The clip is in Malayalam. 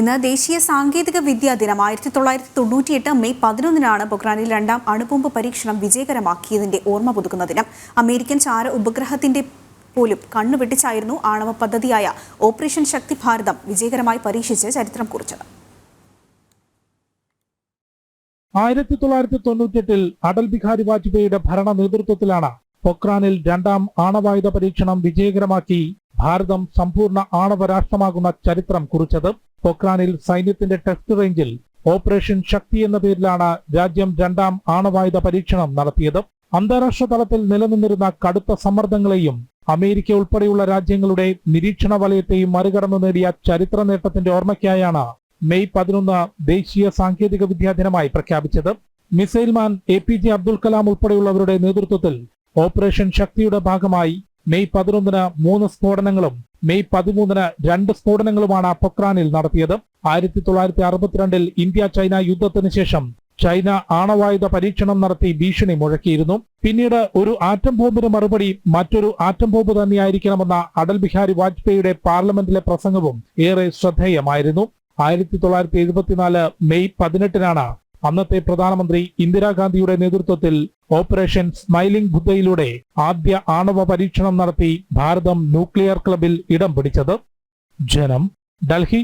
ഇന്ന് ദേശീയ സാങ്കേതിക വിദ്യാ ദിനം. ആയിരത്തി തൊള്ളായിരത്തി തൊണ്ണൂറ്റിയെട്ട് മെയ് പതിനൊന്നിനാണ് പൊക്രാനിൽ രണ്ടാം അണുബോംബ് പരീക്ഷണം വിജയകരമാക്കിയതിന്റെ ഓർമ്മ പുതുക്കുന്ന ദിനം. അമേരിക്കൻ ചാര ഉപഗ്രഹത്തിന്റെ പോലും കണ്ണുവെട്ടിച്ചായിരുന്നു ആണവ പദ്ധതിയായ ഓപ്പറേഷൻ ശക്തി ഭാരതം വിജയകരമായി പരീക്ഷിച്ച് ചരിത്രം കുറിച്ചത്. ആയിരത്തി തൊള്ളായിരത്തി തൊണ്ണൂറ്റിയെട്ടിൽ അടൽ ബിഹാരി വാജ്പേയിയുടെ ഭരണ നേതൃത്വത്തിലാണ് പൊക്രാനിൽ രണ്ടാം ആണവായുധ പരീക്ഷണം വിജയകരമാക്കി ഭാരതം സമ്പൂർണ ആണവ രാഷ്ട്രമാകുന്ന ചരിത്രം കുറിച്ചത് പൊക്രാനിൽ സൈന്യത്തിന്റെ ടെസ്റ്റ് റേഞ്ചിൽ ഓപ്പറേഷൻ ശക്തി എന്ന പേരിലാണ് രാജ്യം രണ്ടാം ആണവായുധ പരീക്ഷണം നടത്തിയത്. അന്താരാഷ്ട്ര തലത്തിൽ നിലനിന്നിരുന്ന കടുത്ത സമ്മർദ്ദങ്ങളെയും അമേരിക്ക ഉൾപ്പെടെയുള്ള രാജ്യങ്ങളുടെ നിരീക്ഷണ വലയത്തെയും മറികടന്നു നേടിയ ചരിത്ര നേട്ടത്തിന്റെ ഓർമ്മയ്ക്കായാണ് മെയ് പതിനൊന്ന് ദേശീയ സാങ്കേതിക വിദ്യാ ദിനമായി പ്രഖ്യാപിച്ചത്. Missile man A P J Abdul Kalam ഉൾപ്പെടെയുള്ളവരുടെ നേതൃത്വത്തിൽ ഓപ്പറേഷൻ ശക്തിയുടെ ഭാഗമായി മെയ് പതിനൊന്നിന് മൂന്ന് സ്ഫോടനങ്ങളും മെയ് പതിമൂന്നിന് രണ്ട് സ്ഫോടനങ്ങളുമാണ് പൊക്രാനിൽ നടത്തിയത്. ആയിരത്തി തൊള്ളായിരത്തി അറുപത്തിരണ്ടിൽ ഇന്ത്യ ചൈന യുദ്ധത്തിന് ശേഷം ചൈന ആണവായുധ പരീക്ഷണം നടത്തി ഭീഷണി മുഴക്കിയിരുന്നു. പിന്നീട് ഒരു ആറ്റം ബോംബിന് മറുപടി മറ്റൊരു ആറ്റം ബോംബ് തന്നെയായിരിക്കണമെന്ന അടൽ ബിഹാരി വാജ്പേയിയുടെ പാർലമെന്റിലെ പ്രസംഗവും ഏറെ ശ്രദ്ധേയമായിരുന്നു. ആയിരത്തി തൊള്ളായിരത്തി എഴുപത്തിനാല് മെയ് പതിനെട്ടിനാണ് അന്നത്തെ പ്രധാനമന്ത്രി ഇന്ദിരാഗാന്ധിയുടെ നേതൃത്വത്തിൽ ഓപ്പറേഷൻ സ്മൈലിംഗ് ബുദ്ധയിലൂടെ ആദ്യ ആണവ പരീക്ഷണം നടത്തി ഭാരതം ന്യൂക്ലിയർ ക്ലബിൽ ഇടം പിടിച്ചത്. ജനം ഡൽഹി